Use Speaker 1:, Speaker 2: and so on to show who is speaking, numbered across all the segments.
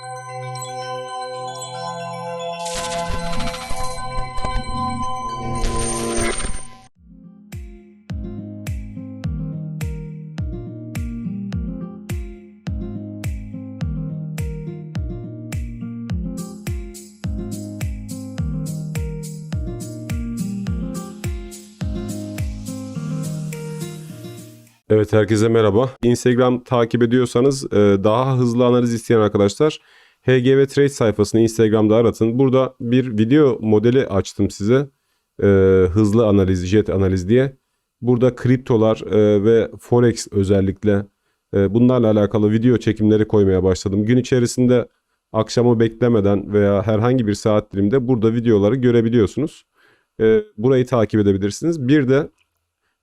Speaker 1: Música Evet herkese merhaba. Instagram takip ediyorsanız e, daha hızlı analiz isteyen arkadaşlar HGV Trade sayfasını Instagram'da aratın. Burada bir video modeli açtım size. E, hızlı analiz, jet analiz diye. Burada kriptolar e, ve forex özellikle bunlarla alakalı video çekimleri koymaya başladım. Gün içerisinde akşamı beklemeden veya herhangi bir saat diliminde burada videoları görebiliyorsunuz. Burayı takip edebilirsiniz. Bir de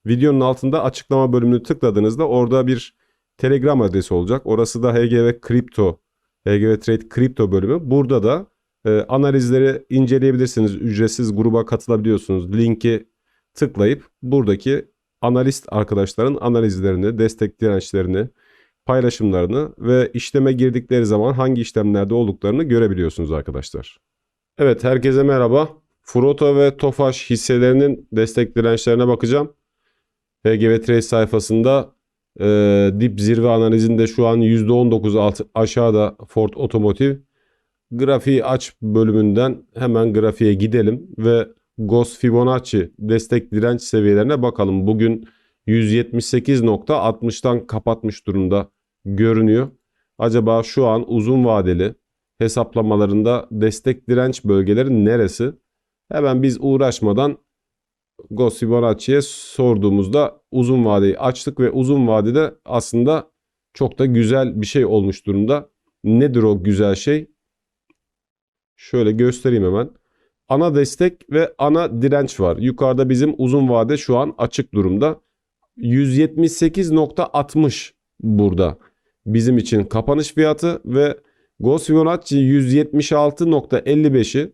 Speaker 1: Videonun altında açıklama bölümünü tıkladığınızda orada bir Telegram adresi olacak. Orası da HGV Kripto, HGV Trade Kripto bölümü. Burada da e, analizleri inceleyebilirsiniz. Ücretsiz gruba katılabiliyorsunuz. Linki tıklayıp buradaki analist arkadaşların analizlerini, destek dirençlerini, paylaşımlarını ve işleme girdikleri zaman hangi işlemlerde olduklarını görebiliyorsunuz arkadaşlar. Evet herkese merhaba. Froto ve Tofaş hisselerinin destek dirençlerine bakacağım. HGV Trade sayfasında e, dip zirve analizinde şu an %19 alt, aşağıda Ford Otomotiv. Grafiği aç bölümünden hemen grafiğe gidelim ve Gos Fibonacci destek direnç seviyelerine bakalım. Bugün 178.60'tan kapatmış durumda görünüyor. Acaba şu an uzun vadeli hesaplamalarında destek direnç bölgeleri neresi? Hemen biz uğraşmadan Gos Fibonacci'ye sorduğumuzda uzun vadeyi açtık ve uzun vadede aslında çok da güzel bir şey olmuş durumda. Nedir o güzel şey? Şöyle göstereyim hemen. Ana destek ve ana direnç var. Yukarıda bizim uzun vade şu an açık durumda. 178.60 burada bizim için kapanış fiyatı ve Gos Fibonacci 176.55'i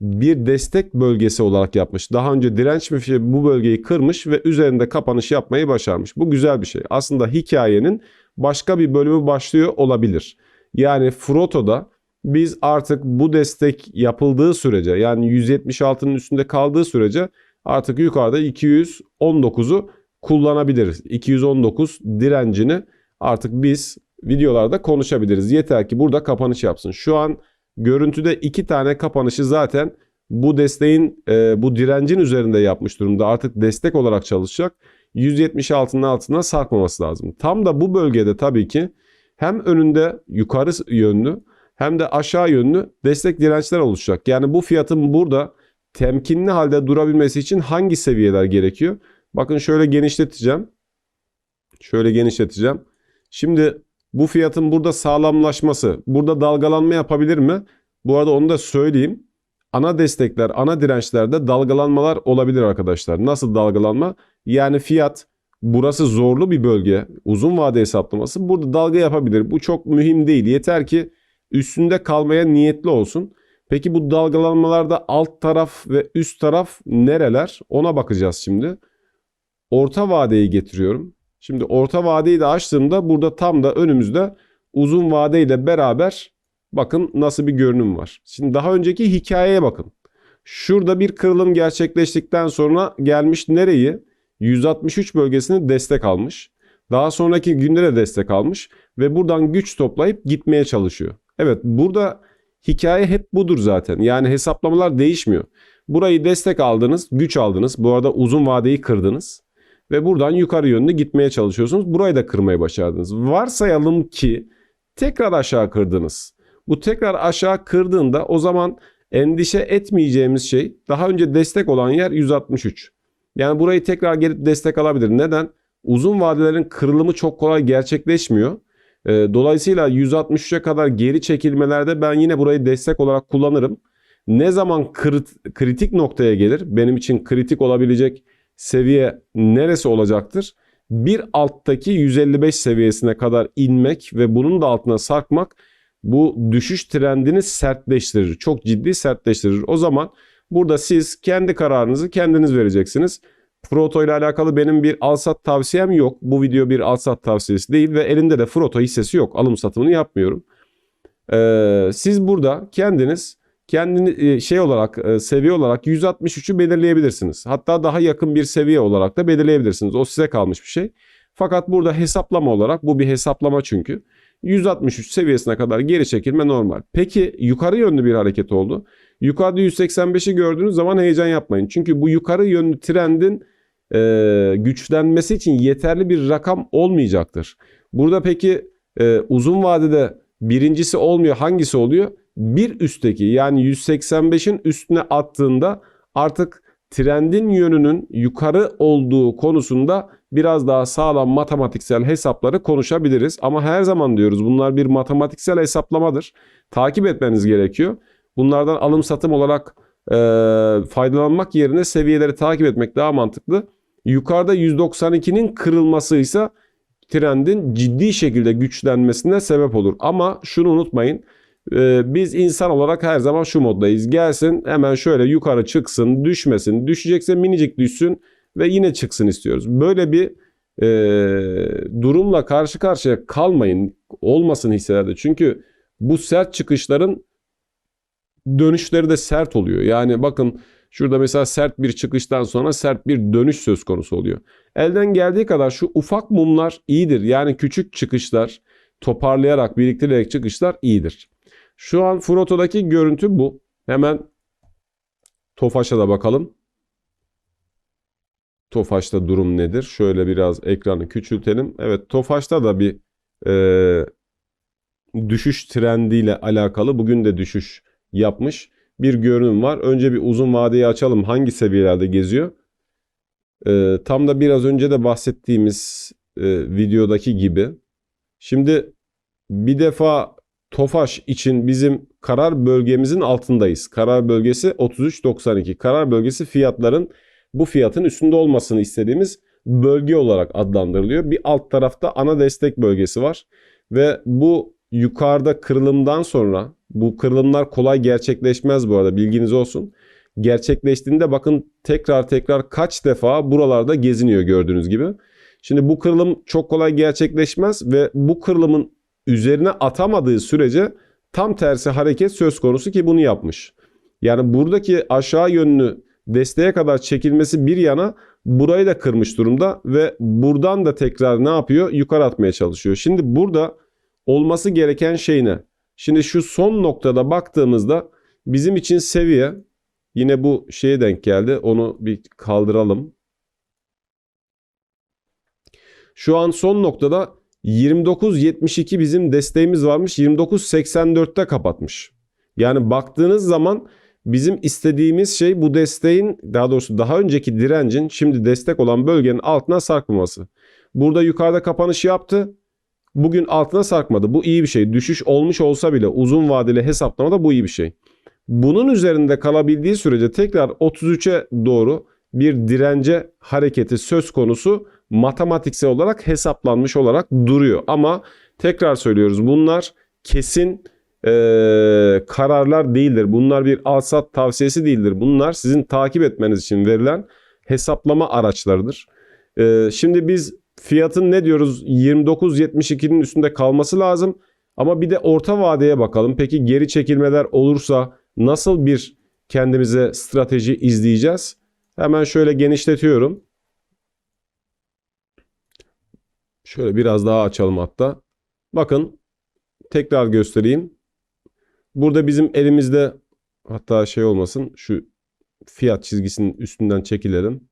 Speaker 1: bir destek bölgesi olarak yapmış. Daha önce direnç mi bu bölgeyi kırmış ve üzerinde kapanış yapmayı başarmış. Bu güzel bir şey. Aslında hikayenin başka bir bölümü başlıyor olabilir. Yani Froto'da biz artık bu destek yapıldığı sürece yani 176'nın üstünde kaldığı sürece artık yukarıda 219'u kullanabiliriz. 219 direncini artık biz videolarda konuşabiliriz. Yeter ki burada kapanış yapsın. Şu an Görüntüde iki tane kapanışı zaten bu desteğin e, bu direncin üzerinde yapmış durumda. Artık destek olarak çalışacak. 176'nın altına sarkmaması lazım. Tam da bu bölgede tabii ki hem önünde yukarı yönlü hem de aşağı yönlü destek dirençler oluşacak. Yani bu fiyatın burada temkinli halde durabilmesi için hangi seviyeler gerekiyor? Bakın şöyle genişleteceğim. Şöyle genişleteceğim. Şimdi bu fiyatın burada sağlamlaşması, burada dalgalanma yapabilir mi? Bu arada onu da söyleyeyim. Ana destekler, ana dirençlerde dalgalanmalar olabilir arkadaşlar. Nasıl dalgalanma? Yani fiyat burası zorlu bir bölge. Uzun vade hesaplaması. Burada dalga yapabilir. Bu çok mühim değil. Yeter ki üstünde kalmaya niyetli olsun. Peki bu dalgalanmalarda alt taraf ve üst taraf nereler? Ona bakacağız şimdi. Orta vadeyi getiriyorum. Şimdi orta vadeyi de açtığımda burada tam da önümüzde uzun vadeyle beraber bakın nasıl bir görünüm var. Şimdi daha önceki hikayeye bakın. Şurada bir kırılım gerçekleştikten sonra gelmiş nereyi? 163 bölgesini destek almış. Daha sonraki günde de destek almış ve buradan güç toplayıp gitmeye çalışıyor. Evet burada hikaye hep budur zaten. Yani hesaplamalar değişmiyor. Burayı destek aldınız, güç aldınız. Bu arada uzun vadeyi kırdınız ve buradan yukarı yönlü gitmeye çalışıyorsunuz. Burayı da kırmayı başardınız. Varsayalım ki tekrar aşağı kırdınız. Bu tekrar aşağı kırdığında o zaman endişe etmeyeceğimiz şey daha önce destek olan yer 163. Yani burayı tekrar gelip destek alabilir. Neden? Uzun vadelerin kırılımı çok kolay gerçekleşmiyor. Ee, dolayısıyla 163'e kadar geri çekilmelerde ben yine burayı destek olarak kullanırım. Ne zaman kritik noktaya gelir? Benim için kritik olabilecek seviye neresi olacaktır? Bir alttaki 155 seviyesine kadar inmek ve bunun da altına sarkmak bu düşüş trendini sertleştirir. Çok ciddi sertleştirir. O zaman burada siz kendi kararınızı kendiniz vereceksiniz. Froto ile alakalı benim bir alsat tavsiyem yok. Bu video bir alsat tavsiyesi değil ve elimde de Froto hissesi yok. Alım satımını yapmıyorum. Ee, siz burada kendiniz kendini e, şey olarak e, seviye olarak 163'ü belirleyebilirsiniz. Hatta daha yakın bir seviye olarak da belirleyebilirsiniz. O size kalmış bir şey. Fakat burada hesaplama olarak bu bir hesaplama çünkü. 163 seviyesine kadar geri çekilme normal. Peki yukarı yönlü bir hareket oldu. Yukarıda 185'i gördüğünüz zaman heyecan yapmayın. Çünkü bu yukarı yönlü trendin e, güçlenmesi için yeterli bir rakam olmayacaktır. Burada peki e, uzun vadede birincisi olmuyor hangisi oluyor? Bir üstteki yani 185'in üstüne attığında artık trendin yönünün yukarı olduğu konusunda biraz daha sağlam matematiksel hesapları konuşabiliriz. Ama her zaman diyoruz bunlar bir matematiksel hesaplamadır. Takip etmeniz gerekiyor. Bunlardan alım satım olarak e, faydalanmak yerine seviyeleri takip etmek daha mantıklı. Yukarıda 192'nin kırılması ise trendin ciddi şekilde güçlenmesine sebep olur. Ama şunu unutmayın. e, biz insan olarak her zaman şu moddayız. Gelsin hemen şöyle yukarı çıksın, düşmesin. Düşecekse minicik düşsün ve yine çıksın istiyoruz. Böyle bir e, durumla karşı karşıya kalmayın. Olmasın hisselerde. Çünkü bu sert çıkışların dönüşleri de sert oluyor. Yani bakın şurada mesela sert bir çıkıştan sonra sert bir dönüş söz konusu oluyor. Elden geldiği kadar şu ufak mumlar iyidir. Yani küçük çıkışlar toparlayarak biriktirerek çıkışlar iyidir. Şu an Froto'daki görüntü bu. Hemen Tofaş'a da bakalım. Tofaş'ta durum nedir? Şöyle biraz ekranı küçültelim. Evet Tofaş'ta da bir e, düşüş trendiyle alakalı bugün de düşüş yapmış bir görünüm var. Önce bir uzun vadeyi açalım. Hangi seviyelerde geziyor? Ee, tam da biraz önce de bahsettiğimiz e, videodaki gibi. Şimdi bir defa Tofaş için bizim karar bölgemizin altındayız. Karar bölgesi 33.92. Karar bölgesi fiyatların bu fiyatın üstünde olmasını istediğimiz bölge olarak adlandırılıyor. Bir alt tarafta ana destek bölgesi var ve bu yukarıda kırılımdan sonra bu kırılımlar kolay gerçekleşmez bu arada bilginiz olsun. Gerçekleştiğinde bakın tekrar tekrar kaç defa buralarda geziniyor gördüğünüz gibi. Şimdi bu kırılım çok kolay gerçekleşmez ve bu kırılımın üzerine atamadığı sürece tam tersi hareket söz konusu ki bunu yapmış. Yani buradaki aşağı yönlü desteğe kadar çekilmesi bir yana burayı da kırmış durumda ve buradan da tekrar ne yapıyor? Yukarı atmaya çalışıyor. Şimdi burada olması gereken şey ne? Şimdi şu son noktada baktığımızda bizim için seviye yine bu şeye denk geldi. Onu bir kaldıralım. Şu an son noktada 29.72 bizim desteğimiz varmış. 29.84'te kapatmış. Yani baktığınız zaman bizim istediğimiz şey bu desteğin daha doğrusu daha önceki direncin şimdi destek olan bölgenin altına sarkmaması. Burada yukarıda kapanış yaptı. Bugün altına sarkmadı. Bu iyi bir şey. Düşüş olmuş olsa bile uzun vadeli hesaplamada bu iyi bir şey. Bunun üzerinde kalabildiği sürece tekrar 33'e doğru bir dirence hareketi söz konusu matematiksel olarak hesaplanmış olarak duruyor. Ama tekrar söylüyoruz bunlar kesin e, kararlar değildir. Bunlar bir alsat tavsiyesi değildir. Bunlar sizin takip etmeniz için verilen hesaplama araçlarıdır. E, şimdi biz fiyatın ne diyoruz 29.72'nin üstünde kalması lazım. Ama bir de orta vadeye bakalım. Peki geri çekilmeler olursa nasıl bir kendimize strateji izleyeceğiz? Hemen şöyle genişletiyorum. Şöyle biraz daha açalım hatta. Bakın tekrar göstereyim. Burada bizim elimizde hatta şey olmasın şu fiyat çizgisinin üstünden çekilelim.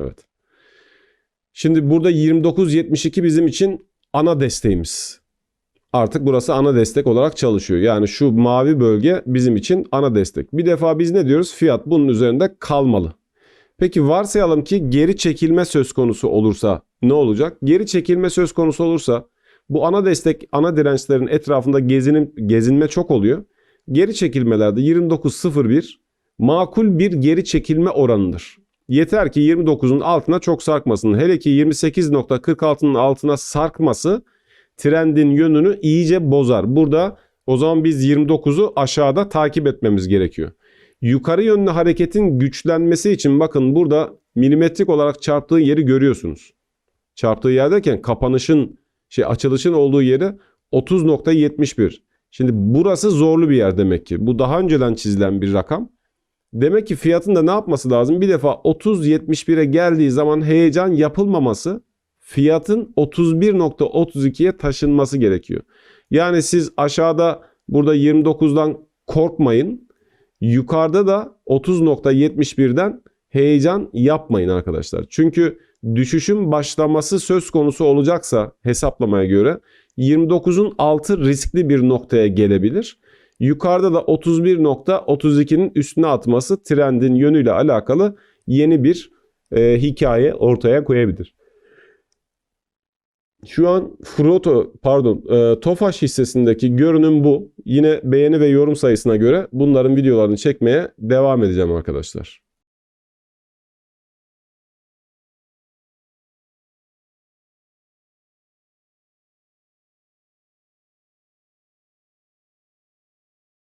Speaker 1: Evet. Şimdi burada 29.72 bizim için ana desteğimiz. Artık burası ana destek olarak çalışıyor. Yani şu mavi bölge bizim için ana destek. Bir defa biz ne diyoruz? Fiyat bunun üzerinde kalmalı. Peki varsayalım ki geri çekilme söz konusu olursa ne olacak? Geri çekilme söz konusu olursa bu ana destek, ana dirençlerin etrafında gezinim, gezinme çok oluyor. Geri çekilmelerde 29.01 makul bir geri çekilme oranıdır. Yeter ki 29'un altına çok sarkmasın. Hele ki 28.46'nın altına sarkması trendin yönünü iyice bozar. Burada o zaman biz 29'u aşağıda takip etmemiz gerekiyor. Yukarı yönlü hareketin güçlenmesi için bakın burada milimetrik olarak çarptığı yeri görüyorsunuz. Çarptığı yer derken kapanışın şey açılışın olduğu yeri 30.71. Şimdi burası zorlu bir yer demek ki. Bu daha önceden çizilen bir rakam. Demek ki fiyatın da ne yapması lazım? Bir defa 30.71'e geldiği zaman heyecan yapılmaması fiyatın 31.32'ye taşınması gerekiyor. Yani siz aşağıda burada 29'dan korkmayın. Yukarıda da 30.71'den heyecan yapmayın arkadaşlar. Çünkü düşüşün başlaması söz konusu olacaksa hesaplamaya göre 29'un altı riskli bir noktaya gelebilir. Yukarıda da 31.32'nin üstüne atması trendin yönüyle alakalı yeni bir e, hikaye ortaya koyabilir. Şu an Froto pardon e, Tofaş hissesindeki görünüm bu. Yine beğeni ve yorum sayısına göre bunların videolarını çekmeye devam edeceğim arkadaşlar.